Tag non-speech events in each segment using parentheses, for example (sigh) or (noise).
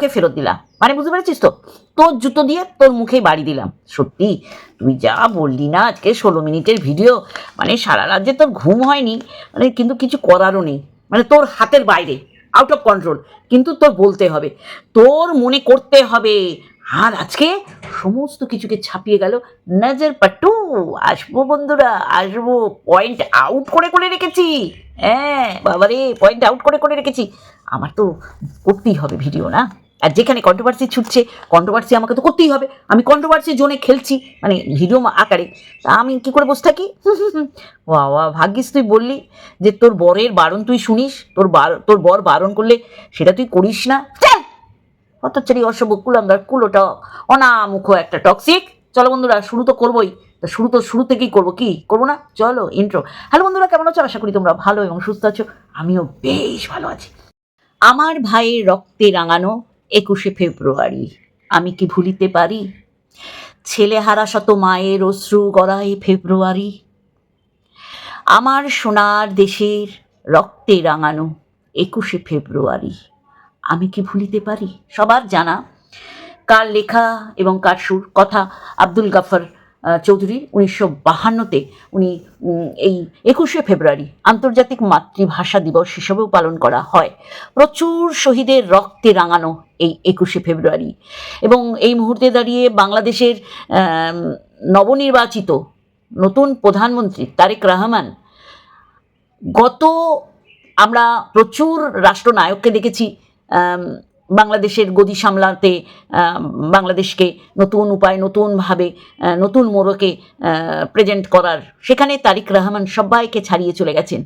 তোকে ফেরত দিলাম। মানে বুঝতে পেরেছিস তো? তোর জুতো দিয়ে তোর মুখেই বাড়ি দিলাম। সত্যি, তুই যা বললি না আজকে ষোলো মিনিটের ভিডিও মানে সারা রাজ্যে তোর ঘুম হয়নি মানে কিন্তু কিছু করারও নেই। মানে তোর হাতের বাইরে আউট অফ কন্ট্রোল কিন্তু তোর বলতে হবে, তোর মনে করতে হবে। আর আজকে সমস্ত কিছুকে ছাপিয়ে গেল নজর পাটু আসব বন্ধুরা, আসব। পয়েন্ট আউট করে করে রেখেছি। হ্যাঁ বাবারে পয়েন্ট আউট করে করে রেখেছি। আমার তো করতেই হবে ভিডিও না? আর যেখানে কন্ট্রোভার্সি ছুটছে কন্ট্রোভার্সি আমাকে তো করতেই হবে। আমি কন্ট্রোভার্সি জোনে খেলছি মানে ভিডিও আকারে। তা আমি কি করে বসে থাকি? ওয়া ভাগ্যিস তুই বললি যে তোর বরের বারণ তুই শুনিস, তোর বার তোর বর বারণ করলে সেটা তুই করিস না। হতচ্ছারি অসভ্য কুলাঙ্গার, কুলোটা অনামুখ একটা টক্সিক চলো বন্ধুরা, শুরু তো করবোই। তা শুরু তো শুরু থেকেই করব কি? করব না? চলো ইন্ট্রো হ্যালো বন্ধুরা, কেমন আছো? আশা করি তোমরা ভালো এবং সুস্থ আছো। আমিও বেশ ভালো আছি। আমার ভাইয়ের রক্তে রাঙানো একুশে ফেব্রুয়ারি। আমি কি ভুলিতে পারি? ছেলে হারা শত মায়ের অশ্রু গড়াই ফেব্রুয়ারি। আমার সোনার দেশের রক্তে রাঙানো একুশে ফেব্রুয়ারি। আমি কি ভুলিতে পারি? সবার জানা। কার লেখা এবং কার সুর? কথা আব্দুল গাফর চৌধুরী উনিশশো বাহান্নতে উনি এই একুশে ফেব্রুয়ারি আন্তর্জাতিক মাতৃভাষা দিবস হিসেবেও পালন করা হয়। প্রচুর শহীদের রক্তে রাঙানো এই একুশে ফেব্রুয়ারি। এবং এই মুহূর্তে দাঁড়িয়ে বাংলাদেশের নবনির্বাচিত নতুন প্রধানমন্ত্রী তারেক রহমান, গত আমরা প্রচুর রাষ্ট্রনায়ককে দেখেছি বাংলাদেশের গদি সামলাতে বাংলাদেশকে নতুন উপায়, নতুনভাবে নতুন মোড়কে প্রেজেন্ট করার। সেখানে তারিক রহমান সবাইকে ছাড়িয়ে চলে গেছেন।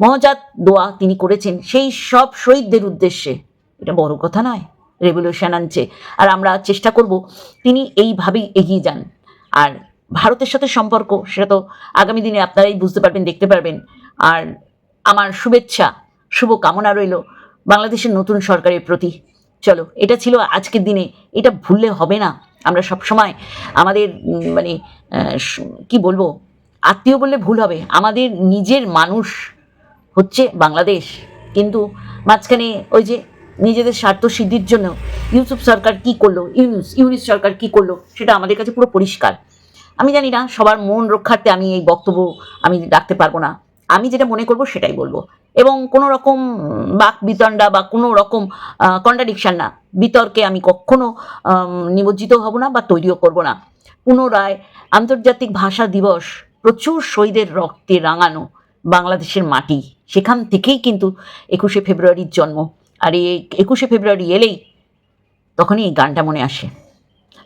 মহজাত দোয়া তিনি করেছেন। সেই সব শহীদদের উদ্দেশ্যে। এটা বড় কথা নয় রেভলিউশন আনছে। আর আমরা চেষ্টা করব তিনি এইভাবেই এগিয়ে যান। আর ভারতের সাথে সম্পর্ক, সেটা তো আগামী দিনে আপনারাই বুঝতে পারবেন, দেখতে পারবেন। আর আমার শুভেচ্ছা শুভ কামনা রইল বাংলাদেশের নতুন সরকারের প্রতি। চলো, এটা ছিল আজকের দিনে, এটা ভুললে হবে না। আমরা সব সময় আমাদের মানে কি বলব, আত্মীয় বললে ভুল হবে। আমাদের নিজের মানুষ হচ্ছে বাংলাদেশ। কিন্তু মাঝখানে ওই যে নিজেদের স্বার্থ সিদ্ধির জন্য ইউসুফ সরকার কি করল, ইউনুস, ইউনিস সরকার কি করল, সেটা আমাদের কাছে পুরো পরিষ্কার। আমি জানি না, সবার মন রক্ষার্থে আমি এই বক্তব্য আমি রাখতে পারব না। আমি যেটা মনে করব সেটাই বলব। এবং কোনো রকম বাক বিতণ্ডা বা কোনো রকম কন্ট্রাডিকশান না। বিতর্কে আমি কখনো নিমজ্জিত হব না বা তৈরিও করব না। পুনরায় আন্তর্জাতিক ভাষা দিবস প্রচুর শহীদের রক্তে রাঙানো বাংলাদেশের মাটি। সেখান থেকেই কিন্তু একুশে ফেব্রুয়ারির জন্ম। আর এই একুশে ফেব্রুয়ারি এলেই তখনই এই গানটা মনে আসে।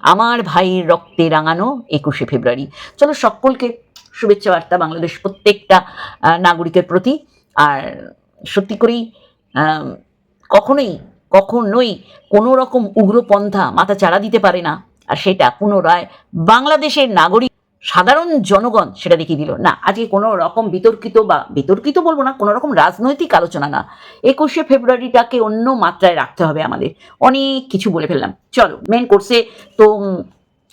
আমার ভাইয়ের রক্তে রাঙানো একুশে ফেব্রুয়ারি। চলো সকলকে শুভেচ্ছা বার্তা বাংলাদেশ প্রত্যেকটা নাগরিকের প্রতি। আর সত্যি করেই কখনোই কখনোই কোনো রকম উগ্রপন্থা মাথা চাড়া দিতে পারে না। আর সেটা পুনরায় বাংলাদেশের নাগরিক, সাধারণ জনগণ সেটা দেখিয়ে দিল। না, আজকে কোনো রকম বিতর্কিত বা বিতর্কিত বলব না কোনো রকম রাজনৈতিক আলোচনা না। একুশে ফেব্রুয়ারিটাকে অন্য মাত্রায় রাখতে হবে আমাদের। অনেক কিছু বলে ফেললাম। চলো মেন কোর্সে তো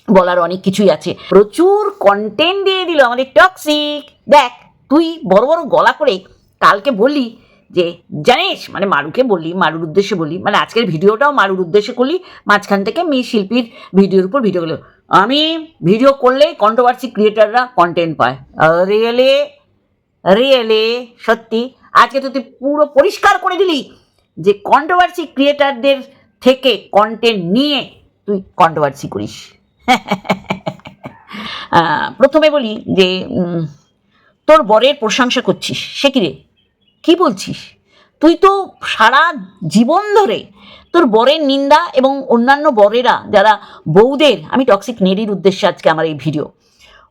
বলার অনেক কিছুই আছে। প্রচুর কন্টেন্ট দিয়ে দিল আমাদের টক্সিক দেখ, তুই বড় বড় গলা করে কালকে বললি যে, জানিস মানে মারুকে বললি, মারুর উদ্দেশ্যে বললি মানে আজকের ভিডিওটাও মারুর উদ্দেশ্যে করলি, মাঝখান থেকে মেয়ে শিল্পীর ভিডিওর উপর ভিডিও করল। আমি ভিডিও করলেই কন্ট্রোভার্সি ক্রিয়েটাররা কন্টেন্ট পায়। রিয়েলে রিয়েলে সত্যি, আজকে তো তুই পুরো পরিষ্কার করে দিলি যে কন্ট্রোভার্সি ক্রিয়েটারদের থেকে কন্টেন্ট নিয়ে তুই কন্ট্রোভার্সি করিস। প্রথমে বলি যে তোর বরের প্রশংসা করছিস। সে কিরে কি বলছিস? তুই তো সারা জীবন ধরে তোর বরের নিন্দা এবং অন্যান্য বরেরা যারা বউদের আমি টক্সিক নেরির উদ্দেশ্যে আজকে আমার এই ভিডিও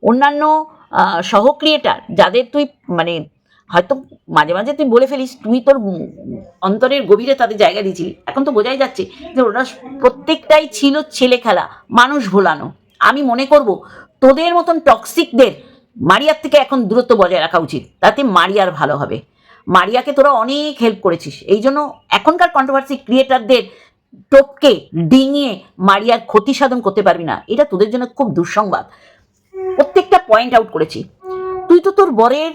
অন্যান্য আহ, সহ ক্রিয়েটার যাদের তুই মানে হয়তো মাঝে মাঝে তুই বলে ফেলিস, তুই তোর অন্তরের গভীরে তাদের জায়গা দিয়েছিলি। এখন তো বোঝাই যাচ্ছে যে ওরা প্রত্যেকটাই ছিল ছেলে খেলা, মানুষ ভোলানো। আমি মনে করব তোদের মতন টক্সিকদের মারিয়ার থেকে এখন দূরত্ব বজায় রাখা উচিত। তাতে মারিয়ার ভালো হবে। মারিয়াকে তোরা অনেক হেল্প করেছিস। এই জন্য এখনকার কন্ট্রোভার্সি ক্রিয়েটারদের টপকে ডিঙিয়ে মারিয়ার ক্ষতি সাধন করতে পারবি না। এটা তোদের জন্য খুব দুঃসংবাদ। প্রত্যেকটা পয়েন্ট আউট করেছি। তুই তো তোর বরের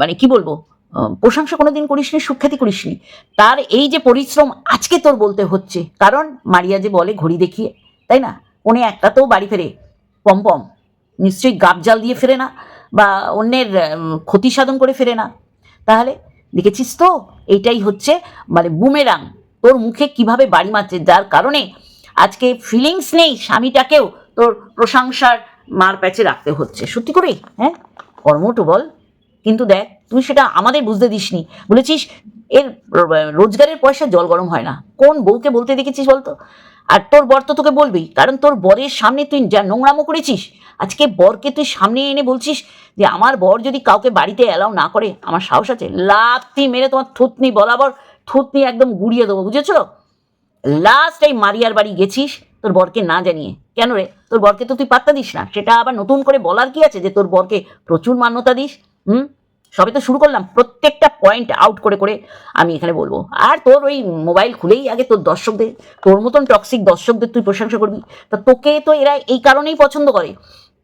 মানে কি বলব? প্রশংসা কোনোদিন করিসনি, সুখ্যাতি করিসনি। তার এই যে পরিশ্রম আজকে তোর বলতে হচ্ছে, কারণ মারিয়া যে বলে ঘড়ি দেখিয়ে, তাই না? উনি একটা তো বাড়ি ফেরে পম্পম নিশ্চয়ই গাবজাল দিয়ে ফেরে না, বা অন্যের ক্ষতি সাধন করে ফেরে না। তাহলে দেখেছিস তো, এইটাই হচ্ছে মানে বুমেরাং। তোর মুখে কীভাবে বাড়ি মারছে, যার কারণে আজকে ফিলিংস নেই স্বামীটাকেও তোর প্রশংসার মার প্যাচে রাখতে হচ্ছে। সত্যি করে হ্যাঁ? কর্মটো বল। কিন্তু দেখ তুই সেটা আমাদের বুঝতে দিসনি। বলেছিস, এর রোজগারের পয়সা জল গরম হয় না। কোন বউকে বলতে দেখেছিস বলতো? আর তোর বর তো তোকে বলবেই, কারণ তোর বরের সামনে তুই যা নোংরামো করেছিস, আজকে বরকে তুই সামনে এনে বলছিস যে, আমার বর যদি কাউকে বাড়িতে অ্যালাউ না করে, আমার সাহস আছে, লাথি মেরে তোমার থুতনি বরাবর থুতনি একদম গুড়িয়ে দেবো, বুঝেছ? লাস্ট এই মারিয়ার বাড়ি গেছিস, তোর বরকে না জানিয়ে। কেন রে? তোর বরকে তো তুই পাত্তা দিস না। সেটা আবার নতুন করে বলার কি আছে যে, তোর বরকে প্রচুর মান্যতা দিস? হুম? সবে তো শুরু করলাম। প্রত্যেকটা পয়েন্ট আউট করে করে আমি এখানে বলব। আর তোর ওই মোবাইল খুলেই আগে তোর দর্শকদের, তোর মতন টক্সিক দর্শকদের তুই প্রশংসা করবি। তা তোকে তো এরা এই কারণেই পছন্দ করে।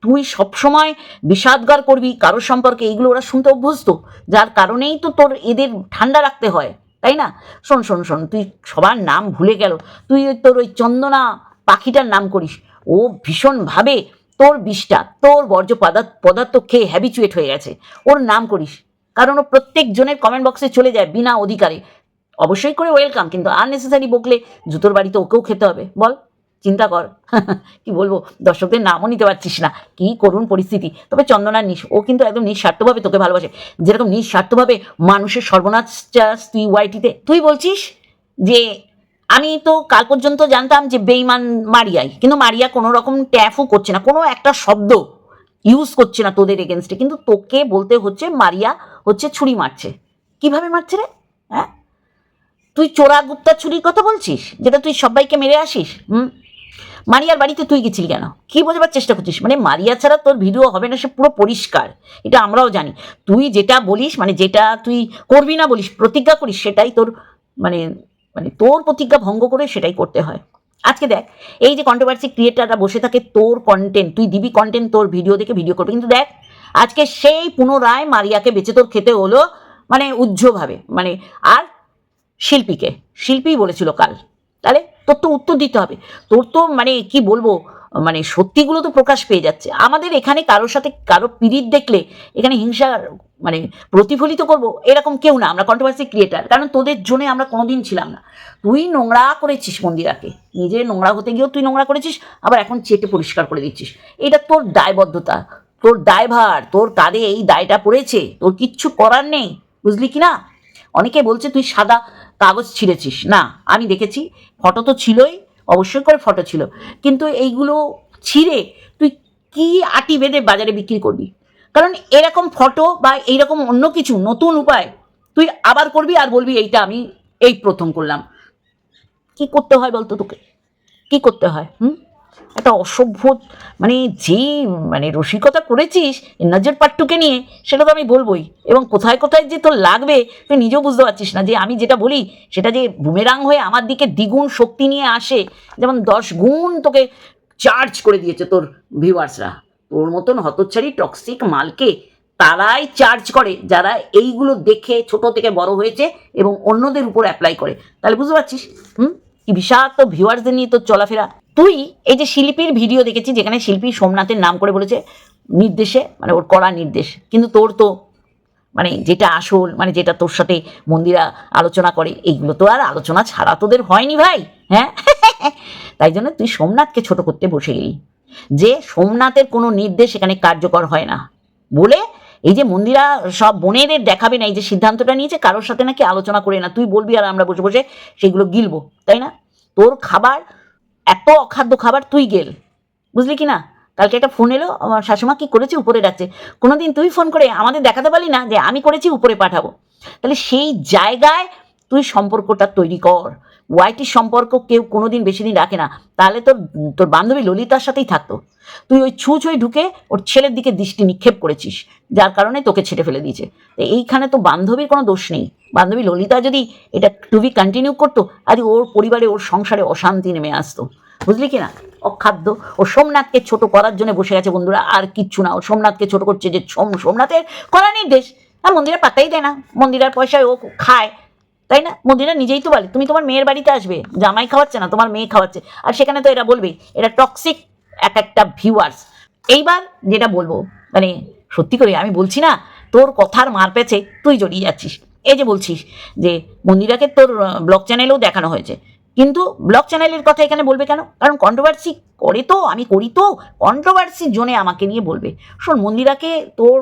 তুই সবসময় বিষাদগার করবি কারোর সম্পর্কে, এইগুলো ওরা শুনতে অভ্যস্ত। যার কারণেই তো তোর এদের ঠান্ডা রাখতে হয়, তাই না? শোন শোন শোন, তুই সবার নাম ভুলে গেল। তুই তোর ওই চন্দনা পাখিটার নাম করিস। ও ভীষণভাবে তোর বিষটা, তোর বর্জ্য পদার্থ পদার্থ খেয়ে হ্যাবিচুয়েট হয়ে গেছে। ওর নাম করিস। কারণ ও প্রত্যেক জনের কমেন্ট বক্সে চলে যায় বিনা অধিকারে। অবশ্যই করে ওয়েলকাম কিন্তু আননেসেসারি বকলে জুতোর বাড়িতে ওকেও খেতে হবে। বল, চিন্তা কর। (laughs) কি বলব, দর্শকদের নামও নিতে পারছিস না। কি করুন পরিস্থিতি। তবে চন্দনার নিশ ও কিন্তু একদম নিঃস্বার্থভাবে তোকে ভালোবাসে। যেরকম নিঃস্বার্থভাবে মানুষের সর্বনাশ তুই ওয়াইটিতে তুই বলছিস যে আমি তো কাল পর্যন্ত জানতাম যে বেইমান মারিয়াই, কিন্তু মারিয়া কোনো রকম ট্যাফও করছে না, কোনো একটা শব্দ ইউজ করছে না তোদের এগেনস্টে কিন্তু তোকে বলতে হচ্ছে মারিয়া হচ্ছে ছুরি মারছে। কীভাবে মারছে রে? হ্যাঁ? তুই চোরা গুপ্তা ছুরির কথা বলছিস? যেটা তুই সবাইকে মেরে আসিস? হুম? মারিয়ার বাড়িতে তুই গেছিলি কেন? কি বোঝাবার চেষ্টা করছিস? মানে মারিয়া ছাড়া তোর ভিডিও হবে না, সে পুরো পরিষ্কার। এটা আমরাও জানি। তুই যেটা বলিস মানে যেটা তুই করবি না বলিস, প্রতিজ্ঞা করিস, সেটাই তোর মানে মানে তোর প্রতিজ্ঞা ভঙ্গ করে সেটাই করতে হয়। আজকে দেখ, এই যে কন্ট্রোভার্সি ক্রিয়েটাররা বসে থাকে তোর কন্টেন্ট তুই দিবি কন্টেন্ট তোর ভিডিও দেখে ভিডিও করবে। কিন্তু দেখ, আজকে সেই পুনরায় মারিয়াকে বেঁচে তোর খেতে হলো মানে উজ্জ্বভাবে মানে আর শিল্পীকে শিল্পী বলেছিল কাল। তাহলে তোর তো উত্তর দিতে হবে। তোর তো মানে কি বলব মানে সত্যিগুলো তো প্রকাশ পেয়ে যাচ্ছে। আমাদের এখানে কারোর সাথে কারও পিরিত দেখলে এখানে হিংসা মানে প্রতিফলিত করব এরকম কেউ না। আমরা কন্ট্রোভার্সি ক্রিয়েটার কারণ তোদের জন্য আমরা কোনোদিন ছিলাম না। তুই নোংরা করেছিস মন্দিরাকে। নিজে নোংরা হতে গিয়েও তুই নোংরা করেছিস, আবার এখন চেটে পরিষ্কার করে দিচ্ছিস। এটা তোর দায়বদ্ধতা, তোর দায়ভার, তোর কাঁধে এই দায়টা পড়েছে, তোর কিচ্ছু করার নেই, বুঝলি কি না? অনেকে বলছে তুই সাদা কাগজ ছিঁড়েছিস। না, আমি দেখেছি, ফটো তো ছিলই অবশ্যই করে ফটো ছিল। কিন্তু এইগুলো ছিঁড়ে তুই কি আটি বেঁধে বাজারে বিক্রি করবি? কারণ এরকম ফটো বা এইরকম অন্য কিছু নতুন উপায় তুই আবার করবি আর বলবি, এইটা আমি এই প্রথম করলাম। কি করতে হয় বলতো তোকে? কি করতে হয়? হুম? একটা অসভ্য মানে যে মানে রসিকতা করেছিস নজর পাট্টুকে নিয়ে, সেটা তো আমি বলবোই। এবং কোথায় কোথায় যে তোর লাগবে, তুই নিজেও বুঝতে পারছিস না যে আমি যেটা বলি, সেটা যে বুমেরাং হয়ে আমার দিকে দ্বিগুণ শক্তি নিয়ে আসে, যেমন দশ গুণ তোকে চার্জ করে দিয়েছে তোর ভিউয়ার্সরা তোর মতন হতচ্ছাড়ি টক্সিক মালকে তারাই চার্জ করে, যারা এইগুলো দেখে ছোট থেকে বড় হয়েছে এবং অন্যদের উপর অ্যাপ্লাই করে। তাহলে বুঝতে পারছিস? হুম? কি বিষাক্ত ভিউয়ার্সদের নিয়ে তোর চলাফেরা। তুই এই যে শিল্পীর ভিডিও দেখেছি যেখানে শিল্পী সোমনাথের নাম করে বলেছে নির্দেশে মানে ওর করা নির্দেশ। কিন্তু তোর তো মানে যেটা আসল মানে যেটা তোর সাথে মন্দিরা আলোচনা করে, এইগুলো তো আর আলোচনা ছাড়া তোদের হয়নি ভাই হ্যাঁ? (laughs) তাই জন্য তুই সোমনাথকে ছোট করতে বসে গেলি। যে সোমনাথের কোনো নির্দেশ এখানে কার্যকর হয় না। বলে এই যে মন্দিরা সব বোনেদের দেখাবে না, এই যে সিদ্ধান্তটা নিয়েছে, কারোর সাথে নাকি আলোচনা করে না। তুই বলবি আর আমরা বসে বসে সেগুলো গিলবো, তাই না? তোর খাবার এত অখাদ্য খাবার তুই গেল। বুঝলি কি না? কালকে একটা ফোন এলো, আমার শাশুমা কি করেছে উপরে ডাকছে কোনোদিন তুই ফোন করে আমাদের দেখাতে পারলি না যে আমি করেছি উপরে পাঠাবো। তাহলে সেই জায়গায় তুই সম্পর্কটা তৈরি কর। ওয়াইটির সম্পর্ক কেউ কোনোদিন বেশি দিন রাখে না। তাহলে তোর তোর বান্ধবী ললিতার সাথেই থাকতো। তুই ওই ছুঁ ছুঁই ঢুকে ওর ছেলের দিকে দৃষ্টি নিক্ষেপ করেছিস, যার কারণে তোকে ছেড়ে ফেলে দিয়েছে। এইখানে তো বান্ধবীর কোনো দোষ নেই। বান্ধবী ললিতা যদি এটা টুবি কন্টিনিউ করতো আজ ওর পরিবারে, ওর সংসারে অশান্তি নেমে আসতো। বুঝলি কি না? অখাদ্য। ও সোমনাথকে ছোট করার জন্য বসে গেছে বন্ধুরা, আর কিচ্ছু না। ও সোমনাথকে ছোট করছে যে সোম, সোমনাথের করা নির্দেশ। আর মন্দিরা পাত্তাই দেয় না। মন্দিরের পয়সায় ও খায়। তাই না? মন্দিরা নিজেই তো বলে, তুমি তোমার মেয়ের বাড়িতে আসবে, জামাই খাওয়াচ্ছে না, তোমার মেয়ে খাওয়াচ্ছে। আর সেখানে তো এরা বলবে এটা টক্সিক এক একটা ভিউয়ার্স এইবার যেটা বলব মানে সত্যি করে আমি বলছি না, তোর কথার মার পেছে তুই জড়িয়ে যাচ্ছিস। এই যে বলছিস যে মন্দিরাকে তোর ব্লগ চ্যানেলেও দেখানো হয়েছে। কিন্তু ব্লগ চ্যানেলের কথা এখানে বলবে কেন? কারণ কন্ট্রোভার্সি করে তো, আমি করি তো কন্ট্রোভার্সি জোনে আমাকে নিয়ে বলবে। শোন মন্দিরাকে তোর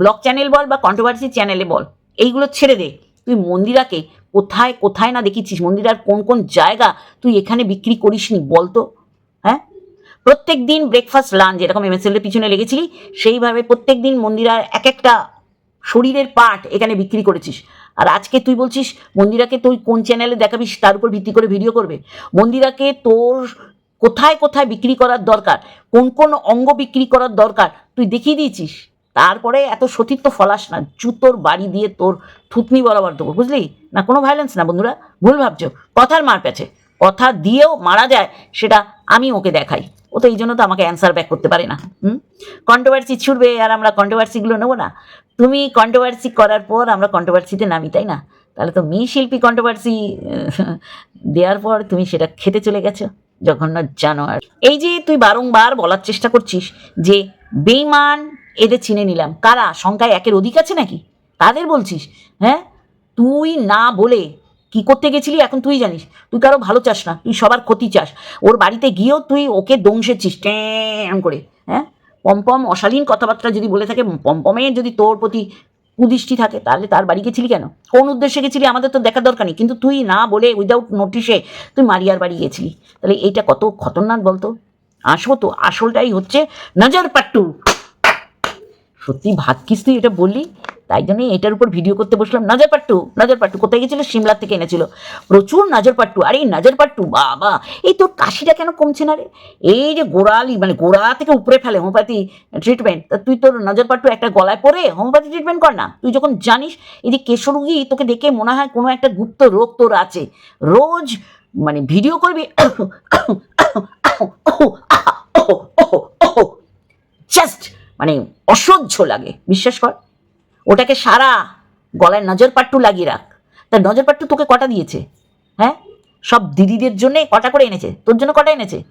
ব্লগ চ্যানেল বল বা কন্ট্রোভার্সি চ্যানেলে বল, এইগুলো ছেড়ে দে। তুই মন্দিরাকে কোথায় কোথায় না দেখেছিস মন্দিরার কোন কোন জায়গা তুই এখানে বিক্রি করিস করিসনি বলতো? হ্যাঁ? প্রত্যেক দিন ব্রেকফাস্ট লাঞ্চ যেরকম এমএসএলের পিছনে লেগেছিলি, সেইভাবে প্রত্যেক দিন মন্দিরার এক একটা শরীরের পার্ট এখানে বিক্রি করেছিস। আর আজকে তুই বলছিস, মন্দিরাকে তুই কোন চ্যানেলে দেখাবিস তার উপর ভিত্তি করে ভিডিও করবে? মন্দিরাকে তোর কোথায় কোথায় বিক্রি করার দরকার? কোন কোন অঙ্গ বিক্রি করার দরকার? তুই দেখিয়ে দিয়েছিস? তারপরে এত সতীত্ব ফলাস না, জুতোর বাড়ি দিয়ে তোর থুতনি বরাবর দেবো বুঝলি? না, কোনো ভায়োলেন্স না, বন্ধুরা, ভুল ভাবছ, কথার মার পেছে। কথা দিয়েও মারা যায়, সেটা আমি ওকে দেখাই। ও তো এই জন্য তো আমাকে অ্যান্সার ব্যাক করতে পারে না, হুম? কন্ট্রোভার্সি ছুটবে আর আমরা কন্ট্রোভার্সিগুলো নেব না। তুমি কন্ট্রোভার্সি করার পর আমরা কন্ট্রোভার্সিতে নামি, তাই না? তাহলে তো মি শিল্পী কন্ট্রোভার্সি (laughs) দেওয়ার পর তুমি সেটা খেতে চলে গেছো, জঘন্য জানোয়ার। এই যে তুই বারংবার বলার চেষ্টা করছিস যে বেইমান এদের চিনে নিলাম। কারা? সংখ্যায় একের অধিক আছে নাকি? তাদের বলছিস? হ্যাঁ? তুই না বলে কি করতে গেছিলি? এখন তুই জানিস। তুই কারও ভালো চাস না। তুই সবার ক্ষতি চাস। ওর বাড়িতে গিয়েও তুই ওকে দংশেছিস ট্যাং করে। হ্যাঁ? পম্পম অশালীন কথাবার্তা যদি বলে থাকে পম্পমের যদি তোর প্রতি কুদৃষ্টি থাকে, তাহলে তার বাড়ি গেছিলি কেন? কোন উদ্দেশ্যে গেছিলি? আমাদের তো দেখার দরকার নেই। কিন্তু তুই না বলে উইদাউট নোটিশে তুই মারিয়ার বাড়ি গেছিলি। তাহলে এইটা কত খতরনাক বলতো? আসব তো। আসলটাই হচ্ছে নজর পাট্টু। সত্যি ভাগ্যিস তুই এটা বললি তাই জন্য এটার উপর ভিডিও করতে বসলাম নজর পাট্টু নজর পাট্টু কোথায় গেছিল সিমলা থেকে এনেছিল প্রচুর নজর পাট্টু আরে এই নজর পাট্টু বাবা এই তোর কাশিটা কেন কমছে না রে এই যে গোড়ালি মানে গোড়া থেকে উপরে ফেলে হোমিওপ্যাথি ট্রিটমেন্ট তা তুই তোর নজর পাট্টু একটা গলায় পরে হোমিওপ্যাথি ট্রিটমেন্ট কর না তুই যখন জানিস এই যে কেশরুগি তোকে দেখে মনে হয় কোনো একটা গুপ্ত রোগ তোর আছে রোজ মানে ভিডিও করবি জাস্ট মানে অসহ্য লাগে, বিশ্বাস কর। ওটাকে সারা গলায় নজর পাট্টু লাগিয়ে রাখ। তার নজর পাট্টু তোকে কটা দিয়েছে? হ্যাঁ? সব দিদিদের জন্যে কটা করে এনেছে? তোর জন্য কটা এনেছে?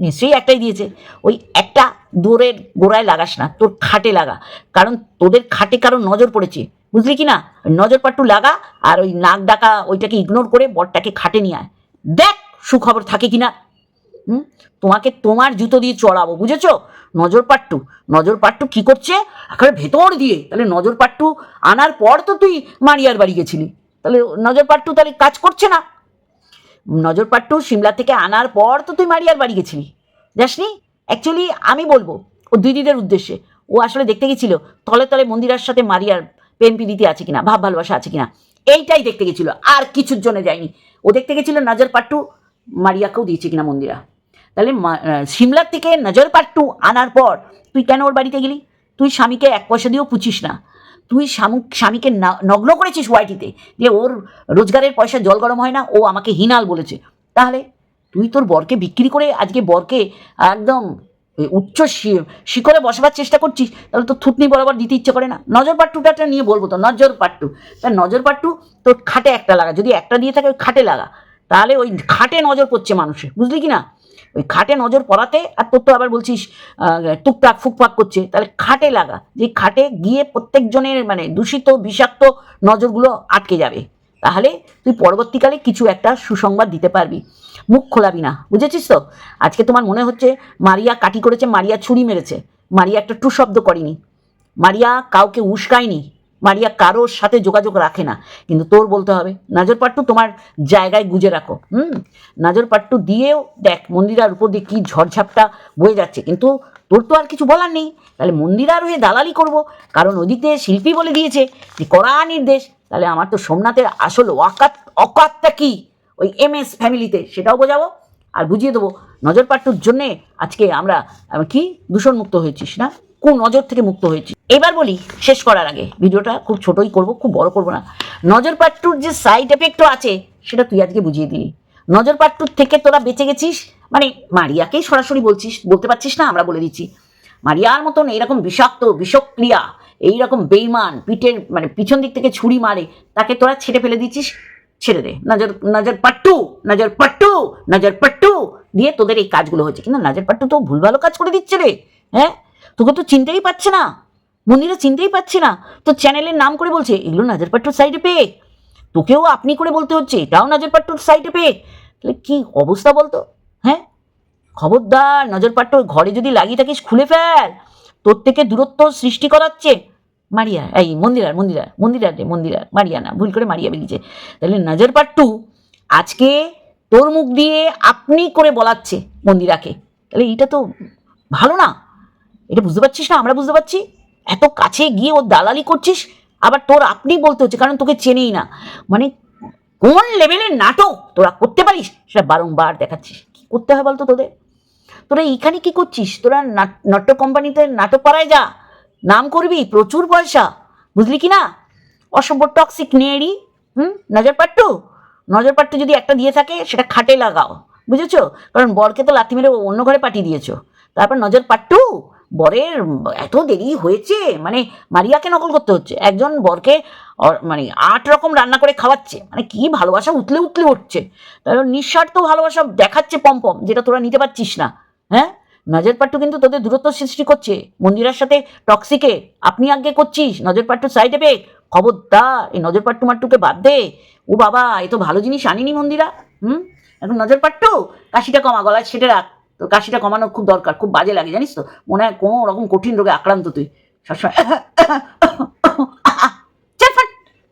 নিশ্চয়ই একটাই দিয়েছে। ওই একটা দৌড়ের গোড়ায় লাগাস না, তোর খাটে লাগা। কারণ তোদের খাটে কারও নজর পড়েছে। বুঝলি কি না? নজর পাট্টু লাগা আর ওই নাক ডাকা ওইটাকে ইগনোর করে বরটাকে খাটে নিয়ে আয়। দেখ সুখবর থাকে কি না? হুম? তোমাকে তোমার জুতো দিয়ে চড়াবো, বুঝেছ? নজর পাট্টু নজর পাট্টু কি করছে? একেবারে ভেতর দিয়ে, তাহলে নজর পাট্টু আনার পর তো তুই মারিয়ার বাড়ি গেছিলি। তাহলে নজর পাট্টু তাহলে কাজ করছে না। নজর পাট্টু সিমলা থেকে আনার পর তো তুই মারিয়ার বাড়ি গেছিলি। যাসনি? অ্যাকচুয়ালি আমি বলব, ও দিদিদের উদ্দেশ্যে। ও আসলে দেখতে গেছিল, তলে তলে মন্দিরার সাথে মারিয়ার প্রেম প্রীতি আছে কিনা, ভাব ভালোবাসা আছে কিনা, এইটাই দেখতে গেছিল, আর কিছুর জন্য যায়নি। ও দেখতে গেছিল নজর পাট্টু মারিয়াকেও দিয়েছে কিনা মন্দিরা। তাহলে সিমলার থেকে নজর পাট্টু আনার পর, তুই কেন ওর বাড়িতে গেলি? তুই স্বামীকে এক পয়সা দিয়েও পুছিস না। তুই স্বামু- স্বামীকে না- নগ্ন করেছিস ওয়াইটিতে যে ওর রোজগারের পয়সা জল গরম হয় না, ও আমাকে হিনাল বলেছে। তাহলে তুই তোর বরকে বিক্রি করে আজকে বরকে একদম উচ্চ শিখরে বসবার চেষ্টা করছিস, তাহলে তো থুতনি বরাবর দিতে ইচ্ছে করে না। নজর পাট্টুটা নিয়ে বলব তো, নজর পাট্টু তা নজর পাট্টু তোর খাটে একটা লাগা, যদি একটা দিয়ে থাকে ওই খাটে লাগা। তাহলে ওই খাটে নজর পড়ছে মানুষের, বুঝলি কি না? ওই খাটে নজর পড়াতে আর তোর তো আবার বলছিস টুকটাক ফুকফাক করছে। তাহলে খাটে লাগা, যে খাটে গিয়ে প্রত্যেকজনের মানে দূষিত, বিষাক্ত নজরগুলো আটকে যাবে। তাহলে তুই পরবর্তীকালে কিছু একটা সুসংবাদ দিতে পারবি। মুখ খোলাবি না, বুঝেছিস তো? আজকে তোমার মনে হচ্ছে মারিয়া কাটি করেছে, মারিয়া ছুরি মেরেছে। মারিয়া একটা টু শব্দ করেনি। মারিয়া কাউকে উস্কায়নি। মারিয়া কারোর সাথে যোগাযোগ রাখে না। কিন্তু তোর বলতে হবে, নজর পাট্টু তোমার জায়গায় গুজে রাখো। হুম? নজর পাট্টু দিয়েও দেখ, মন্দিরার উপর দিয়ে কী ঝড়ঝাপটা বয়ে যাচ্ছে। কিন্তু তোর তো আর কিছু বলার নেই। তাহলে মন্দিরার হয়ে দালালি করব। কারণ ওদিক শিল্পী বলে দিয়েছে যে কড়া নির্দেশ। তাহলে আমার তো সোমনাথের আসল ওয়াকাত, অকাতটা কি? ওই এম এস ফ্যামিলিতে। সেটাও বোঝাবো আর বুঝিয়ে দেবো। নজর পাট্টুর জন্যে আজকে আমরা কি? দূষণমুক্ত হয়েছিস না? কোন নজর থেকে মুক্ত হয়েছি। এবার বলি, শেষ করার আগে, ভিডিওটা খুব ছোটই করব, খুব বড় করব না। নজর পাট্টুর যে সাইড এফেক্টও আছে, সেটা তুই আজকে বুঝিয়ে দিলি। নজর পাট্টুর থেকে তোরা বেঁচে গেছিস? মানে মারিয়াকেই সরাসরি বলছিস, বলতে পারছিস না, আমরা বলে দিচ্ছি। মারিয়ার মতন এরকম বিষাক্ত, বিষক্রিয়া এই রকম বেইমান, পিঠের মানে পিছন দিক থেকে ছুরি মারে, তাকে তোরা ছেড়ে ফেলে দিচ্ছিস? ছেড়ে দে। নজর নজর পাট্টু নজর পাট্টু নজর পাট্টু, দিয়ে তোদের এই কাজগুলো হচ্ছে। কিন্তু নজর পাট্টু তো ভুল ভালো কাজ করে দিচ্ছে রে হ্যাঁ? তোকে তো চিনতেই পারছে না। মন্দিরা চিনতেই পারছে না। তো চ্যানেলের নাম করে বলছে, এগুলো নজর পাট্টুর সাইডে পেয়ে তোকেও আপনি করে বলতে হচ্ছে, এটাও নজর পাট্টুর সাইডে পেয়ে তাহলে কি অবস্থা বলতো? হ্যাঁ? খবরদার, নজর পাট্টু ঘরে যদি লাগিয়ে থাকিস, খুলে ফেল। তোর থেকে দূরত্ব সৃষ্টি করাচ্ছে মারিয়া, এই মন্দিরার মন্দিরার মন্দিরার রে, মন্দিরার, মারিয়া না, ভুল করে মারিয়া বেরিয়েছে। তাহলে নজর পাট্টু আজকে তোর মুখ দিয়ে আপনি করে বলাচ্ছে মন্দিরাকে। তাহলে এটা তো ভালো না। এটা বুঝতে পারছিস না? আমরা বুঝতে পারছি? এত কাছে গিয়ে ওর দালালি করছিস? আবার তোর আপনি বলতে হচ্ছে, কারণ তোকে চেনেই না। মানে কোন লেভেলের নাটক তোরা করতে পারিস? সেটা বারংবার দেখাচ্ছিস। কি করতে হয় বলতো তোদের? তোরা এইখানে কি করছিস? তোরা নাট- নাট্য কোম্পানিতে নাটক পাড়ায় যা। নাম করবি, প্রচুর পয়সা। বুঝলি কি না? অসভ্য টক্সিক নেড়ি। হুম? নজর পাট্টু? নজর পাট্টু যদি একটা দিয়ে থাকে, সেটা খাটে লাগাও। বুঝেছ? কারণ বরকে তো লাথি মেরে অন্য ঘরে পাঠিয়ে দিয়েছ। তারপর নজর পাট্টু? বরের এত দেরি হয়েছে? মানে মারিয়াকে নকল করতে হচ্ছে। একজন বরকে মানে আট রকম রান্না করে খাওয়াচ্ছে। মানে কি ভালোবাসা উতলে উতলে উঠছে। নিঃস্বার্থ ভালোবাসা দেখাচ্ছে পম্পম, যেটা তোরা নিতে পারছিস না। হ্যাঁ? নজর পাট্টু কিন্তু তোদের দূরত্ব সৃষ্টি করছে। মন্দিরার সাথে টক্সিকে আপনি আগে করছিস। নজর পাট্টু সাইড এফেক্ট খবরদার, এই নজর পাট্টু মাট্টুকে বাদ দে। ও বাবা, এ তো ভালো জিনিস আনিনি মন্দিরা। হুম? এখন নজর পাট্টু কাশিটা কমা, গলায় সেটে রাখ। তোর কাশিটা কমানো খুব দরকার, খুব বাজে লাগে, জানিস তো? মনে হয় কোনো রকম কঠিন রোগে আক্রান্ত তুই। সবসময়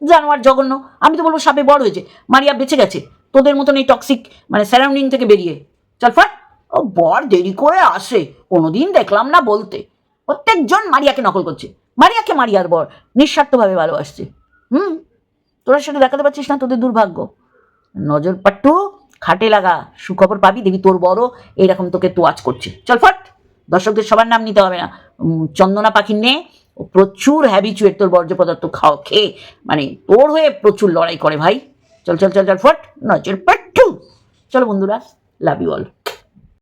জানোয়ার জঘন্য। আমি তো বলব সাপে বড় হয়েছে, মারিয়া বেঁচে গেছে। তোদের মতন এই টক্সিক মানে সারাউন্ডিং থেকে বেরিয়ে। চল ফাট। ও বর দেরি করে আসে, কোনোদিন দেখলাম না বলতে। প্রত্যেকজন মারিয়াকে নকল করছে। মারিয়াকে মারিয়ার বর, নিঃস্বার্থভাবে ভালোবাসছে। হুম? তোরা সেটা দেখাতে পারছিস না? তোদের দুর্ভাগ্য। নজর পাট্টু। খাটে লাগা সুখবর পাবি, দেখবি তোর বড় এইরকম তোকে তোয়াজ করছে। চল ফট! দর্শকদের সবার নাম নিতে হবে না। চন্দনা পাখির নে প্রচুর হ্যাবিচুয়েট তোর বর্জ্য পদার্থ খাও খেয়ে মানে তোর হয়ে প্রচুর লড়াই করে ভাই। চল চল চল চল, ফট! নজর পাট্টু! চলো বন্ধুরা লাভ ইউ অল